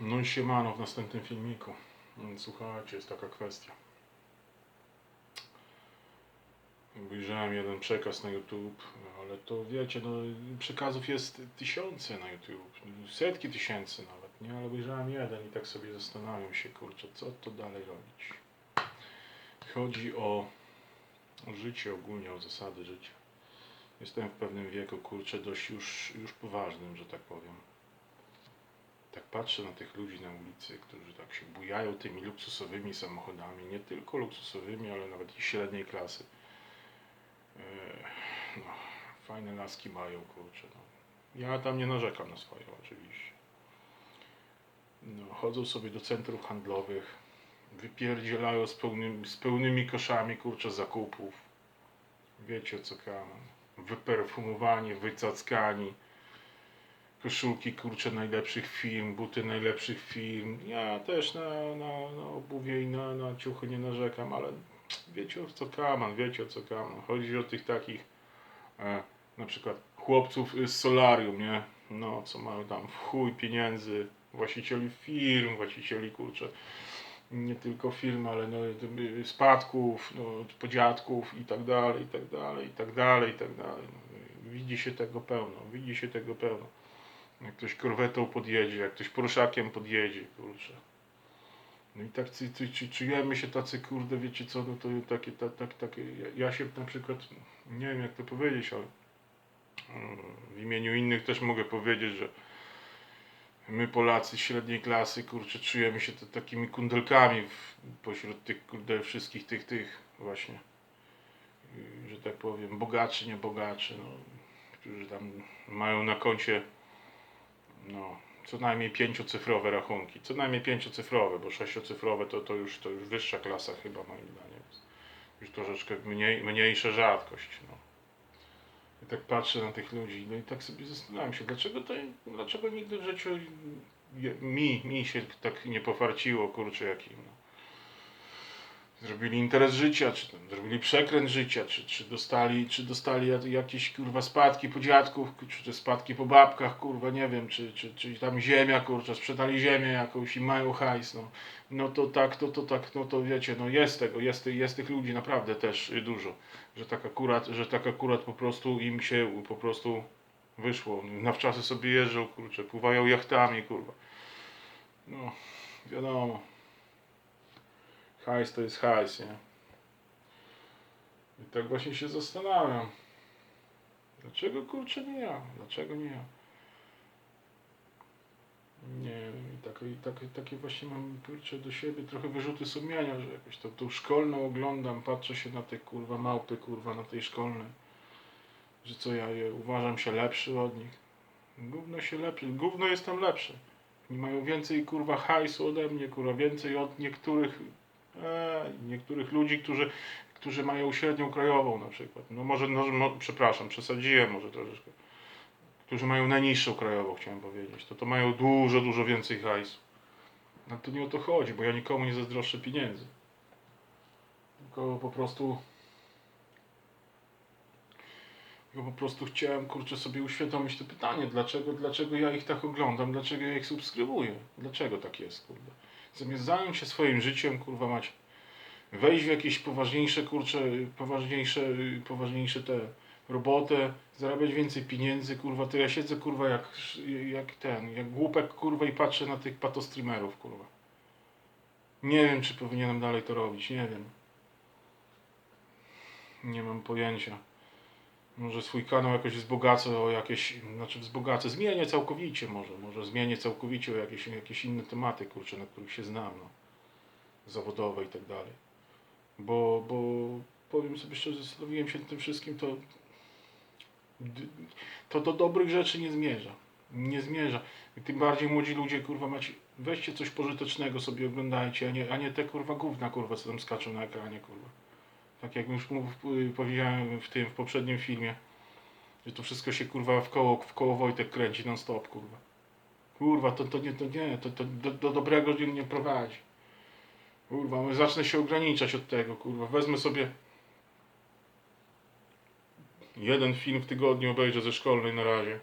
No i siemano w następnym filmiku. Słuchajcie, jest taka kwestia. Obejrzałem jeden przekaz na YouTube, ale to wiecie, no przekazów jest tysiące na YouTube, setki tysięcy nawet, nie? Ale obejrzałem jeden i tak sobie zastanawiam się, kurczę, co to dalej robić. Chodzi o, o życie ogólnie, o zasady życia. Jestem w pewnym wieku, kurczę, dość już, już poważnym, że tak powiem tak patrzę na tych ludzi na ulicy, którzy tak się bujają tymi luksusowymi samochodami, nie tylko luksusowymi, ale nawet i średniej klasy. Eee, No, fajne laski mają, kurczę. No. Ja tam nie narzekam na swoje, oczywiście. No, chodzą sobie do centrów handlowych, wypierdzielają z, z pełnymi koszami, kurczę, zakupów. Wiecie co kaman. Wyperfumowani, wycackani koszulki kurcze najlepszych firm, buty najlepszych firm. Ja też na, na, na obuwie i na, na ciuchy nie narzekam, ale wiecie o co kaman, wiecie o co kaman. Chodzi o tych takich e, na przykład chłopców z solarium, nie? No, co mają tam w chuj pieniędzy, właścicieli firm, właścicieli kurcze nie tylko firm, ale no, y, spadków, no, podziadków i tak dalej, i tak dalej, i tak dalej, i tak dalej. No, widzi się tego pełno, widzi się tego pełno. Jak ktoś korwetą podjedzie, jak ktoś poruszakiem podjedzie, kurczę. No i takcy, cy, cy, czujemy się tacy, kurde, wiecie co, no to takie, tak, tak, ja, się na przykład, nie wiem jak to powiedzieć, ale mm, w imieniu innych też mogę powiedzieć, że my Polacy średniej klasy, kurczę, czujemy się to takimi kundelkami w, pośród tych, kurde, wszystkich tych, tych właśnie, że tak powiem, bogaczy, nie bogaczy, no, którzy tam mają na koncie no, co najmniej pięciocyfrowe rachunki. Co najmniej pięciocyfrowe, bo sześciocyfrowe to, to, już, to już wyższa klasa chyba moim zdaniem. Już troszeczkę mniej, mniejsza rzadkość. No. I tak patrzę na tych ludzi, no i tak sobie zastanawiam się, dlaczego to, dlaczego nigdy w życiu mi, mi się tak nie pofarciło, kurczę, jakim. No. Zrobili interes życia, czy tam zrobili przekręt życia, czy, czy dostali, czy dostali jak- jakieś kurwa spadki po dziadków, czy te spadki po babkach, kurwa, nie wiem, czy, czy, czy tam ziemia, kurczę, sprzedali ziemię jakąś i mają hajs, no. No to tak, to, to tak, no to wiecie, no jest tego, jest, jest tych ludzi naprawdę też y, dużo, że tak akurat, że tak akurat po prostu im się po prostu wyszło. Na wczasy sobie jeżdżą, kurczę, pływają jachtami, kurwa. No, wiadomo. Hajs to jest hajs, nie? I tak właśnie się zastanawiam. Dlaczego kurczę nie ja? Dlaczego nie ja? Nie wiem, i takie, i takie, właśnie mam kurczę do siebie trochę wyrzuty sumienia, że jakoś tą, tą szkolną oglądam, patrzę się na te kurwa małpy, kurwa, na tej szkolnej. Że co ja je, uważam się lepszy od nich. Gówno się lepszy, gówno jestem lepszy. Mają więcej kurwa hajsu ode mnie, kurwa, więcej od niektórych niektórych ludzi, którzy, którzy mają średnią krajową na przykład. No może, no, no, przepraszam, przesadziłem może troszeczkę. Którzy mają najniższą krajową, chciałem powiedzieć. To to mają dużo, dużo więcej hajsu. No to nie o to chodzi, bo ja nikomu nie zazdroszczę pieniędzy. Tylko po prostu tylko po prostu chciałem, kurczę, sobie uświadomić to pytanie, dlaczego, dlaczego ja ich tak oglądam, dlaczego ja ich subskrybuję, dlaczego tak jest, kurde. Zamiast zająć się swoim życiem, kurwa mać, wejść w jakieś poważniejsze, kurcze, poważniejsze, poważniejsze te robotę, zarabiać więcej pieniędzy, kurwa, to ja siedzę, kurwa, jak, jak ten, jak głupek, kurwa, i patrzę na tych patostreamerów, kurwa. Nie wiem, czy powinienem dalej to robić, nie wiem. Nie mam pojęcia. Może swój kanał jakoś wzbogacę o jakieś, znaczy wzbogacę, zmienię całkowicie może, może zmienię całkowicie o jakieś, jakieś inne tematy, kurczę, na których się znam, no. Zawodowe i tak dalej. Bo, bo powiem sobie szczerze, zastanowiłem się nad tym wszystkim, to to do dobrych rzeczy nie zmierza. Nie zmierza. I tym bardziej młodzi ludzie, kurwa, macie, weźcie coś pożytecznego sobie oglądajcie, a nie, a nie te kurwa gówna, kurwa, co tam skaczą na ekranie, kurwa. Tak jak już mów, y, powiedziałem w tym, w poprzednim filmie, że to wszystko się kurwa w koło, w koło Wojtek kręci non stop, kurwa. Kurwa, to, to nie, to nie, to, to do, do dobrego nie, nie prowadzi. Kurwa, my zacznę się ograniczać od tego, kurwa. Wezmę sobie jeden film w tygodniu, obejrzę ze szkolnej na razie.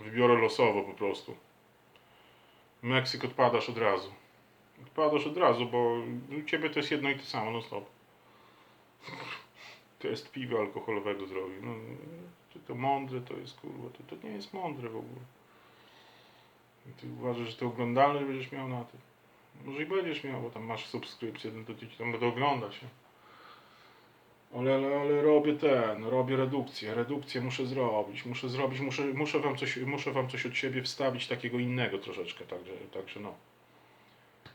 Wybiorę losowo po prostu. Meksyk odpadasz od razu. Odpadasz od razu, bo u ciebie to jest jedno i to samo, no stop. Test piwa alkoholowego zrobił. No, to mądre to jest, kurwa, to, to nie jest mądre w ogóle. Ty uważasz, że to oglądalność będziesz miał na tym. Może i będziesz miał, bo tam masz subskrypcję, no to ci tam będę oglądać. Ale, ale, ale robię ten, robię redukcję, redukcję muszę zrobić, muszę zrobić, muszę, muszę, wam coś, muszę wam coś od siebie wstawić takiego innego troszeczkę, także, także no.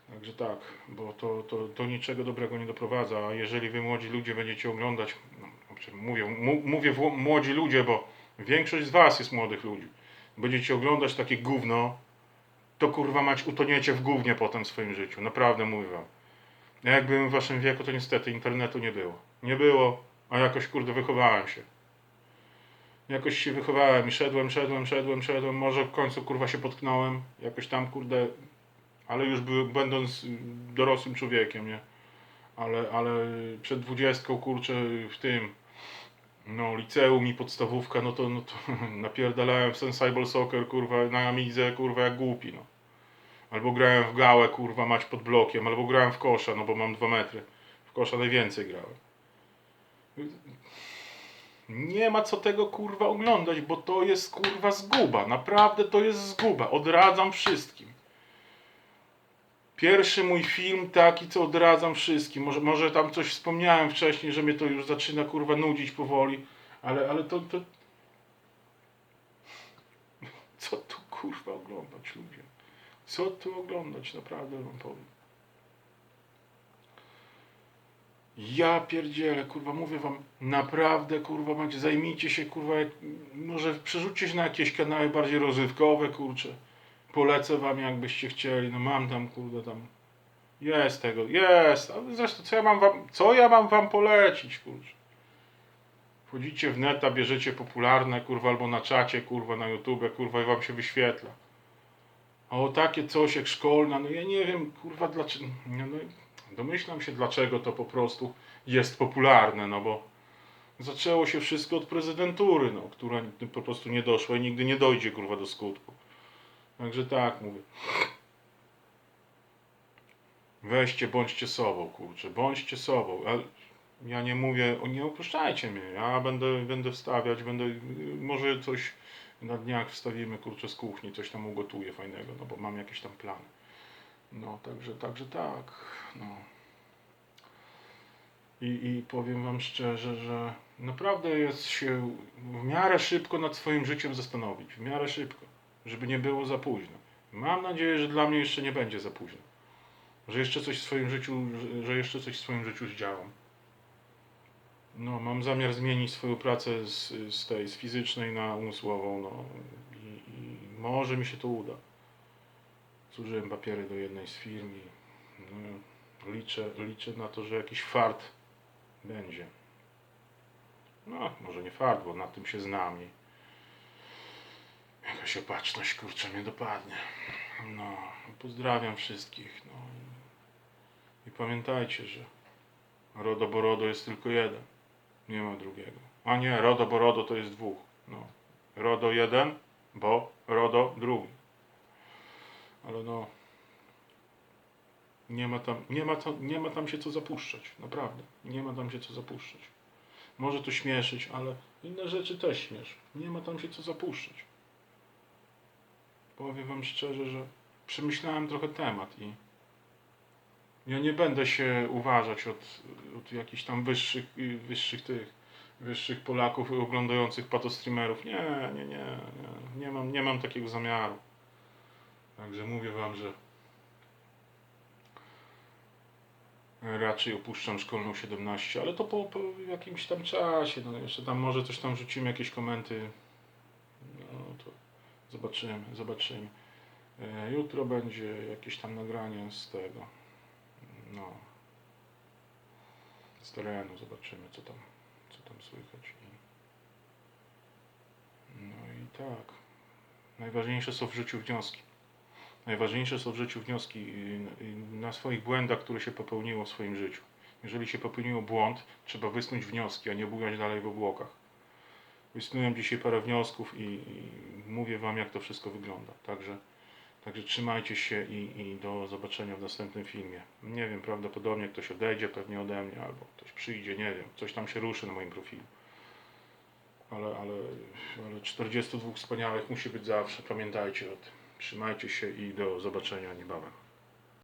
Także tak, bo to, to do niczego dobrego nie doprowadza, a jeżeli wy młodzi ludzie będziecie oglądać, no, znaczy mówię, mówię młodzi ludzie, bo większość z was jest młodych ludzi, będziecie oglądać takie gówno, to kurwa mać utoniecie w gównie potem w swoim życiu, naprawdę mówię wam. Ja jak byłem w waszym wieku, to niestety internetu nie było. Nie było, a jakoś kurde wychowałem się. Jakoś się wychowałem i szedłem, szedłem, szedłem, szedłem. Może w końcu kurwa się potknąłem. Jakoś tam kurde, ale już by, będąc y, dorosłym człowiekiem, nie? Ale, ale przed dwudziestką kurczę w tym, no liceum i podstawówka, no to, no to napierdalałem w Sensible Soccer kurwa na Amidze kurwa jak głupi, no. Albo grałem w gałę, kurwa, mać pod blokiem, albo grałem w kosza, no bo mam dwa metry. W kosza najwięcej grałem. Nie ma co tego kurwa oglądać, bo to jest kurwa zguba. Naprawdę to jest zguba. Odradzam wszystkim. Pierwszy mój film taki, co odradzam wszystkim. Może, może tam coś wspomniałem wcześniej, że mnie to już zaczyna kurwa nudzić powoli, ale, ale to, to... Co tu kurwa oglądać ludzie? Co tu oglądać, naprawdę wam powiem. Ja pierdzielę, kurwa, mówię wam, naprawdę, kurwa, macie, zajmijcie się, kurwa, jak, może przerzućcie się na jakieś kanały bardziej rozrywkowe, kurczę. Polecę wam, jakbyście chcieli, no mam tam, kurde, tam, jest tego, jest, a zresztą, co ja mam wam, co ja mam wam polecić, kurczę. Wchodzicie w neta, bierzecie popularne, kurwa, albo na czacie, kurwa, na YouTube, kurwa, i wam się wyświetla. A o takie coś jak szkolna, no ja nie wiem, kurwa, dlaczego. No, domyślam się, dlaczego to po prostu jest popularne, no bo zaczęło się wszystko od prezydentury, no, która po prostu nie doszła i nigdy nie dojdzie, kurwa, do skutku. Także tak mówię. Weźcie, bądźcie sobą, kurczę, bądźcie sobą. Ale ja nie mówię, nie opuszczajcie mnie. Ja będę, będę wstawiać, będę, może coś na dniach wstawimy, kurczę, z kuchni, coś tam ugotuję fajnego, no bo mam jakieś tam plany. No, także, także tak, no. I, I powiem wam szczerze, że naprawdę jest się w miarę szybko nad swoim życiem zastanowić, w miarę szybko, żeby nie było za późno. Mam nadzieję, że dla mnie jeszcze nie będzie za późno. Że jeszcze coś w swoim życiu, że, jeszcze coś w swoim życiu zdziałam. No, mam zamiar zmienić swoją pracę z, z tej, z fizycznej na umysłową, no i, i może mi się to uda. Zużyłem papiery do jednej z firm i no, liczę, liczę na to, że jakiś fart będzie. No, może nie fart, bo na tym się znam i jakaś opatrzność, kurczę, mnie dopadnie. No, pozdrawiam wszystkich, no i, pamiętajcie, że Rodo Borodo jest tylko jeden. Nie ma drugiego. A nie, Rodo Borodo to jest dwóch. No. Rodo jeden, bo Rodo drugi. Ale no. Nie ma tam, nie ma tam, nie ma tam się co zapuszczać. Naprawdę. Nie ma tam się co zapuszczać. Może to śmieszyć, ale inne rzeczy też śmiesz. Nie ma tam się co zapuszczać. Powiem wam szczerze, że przemyślałem trochę temat i ja nie będę się uważać od, od jakichś tam wyższych, y, wyższych tych, wyższych Polaków oglądających patostreamerów. Nie, nie, nie, nie, nie mam, nie mam takiego zamiaru. Także mówię wam, że raczej opuszczam szkolną 17, ale to po, po jakimś tam czasie, no jeszcze tam może coś tam rzucimy, jakieś komenty, zobaczymy, zobaczymy. E, Jutro będzie jakieś tam nagranie z tego, no, z terenu, zobaczymy co tam, co tam słychać. No i tak, najważniejsze są w życiu wnioski. Najważniejsze są w życiu wnioski na swoich błędach, które się popełniło w swoim życiu. Jeżeli się popełniło błąd, trzeba wysnuć wnioski, a nie bujać dalej w obłokach. Wysnułem dzisiaj parę wniosków i, i mówię Wam, jak to wszystko wygląda. Także, Także trzymajcie się i, i do zobaczenia w następnym filmie. Nie wiem, prawdopodobnie ktoś odejdzie pewnie ode mnie, albo ktoś przyjdzie, nie wiem. Coś tam się ruszy na moim profilu. Ale, ale, ale 42 wspaniałych musi być zawsze. Pamiętajcie o tym. Trzymajcie się i do zobaczenia niebawem.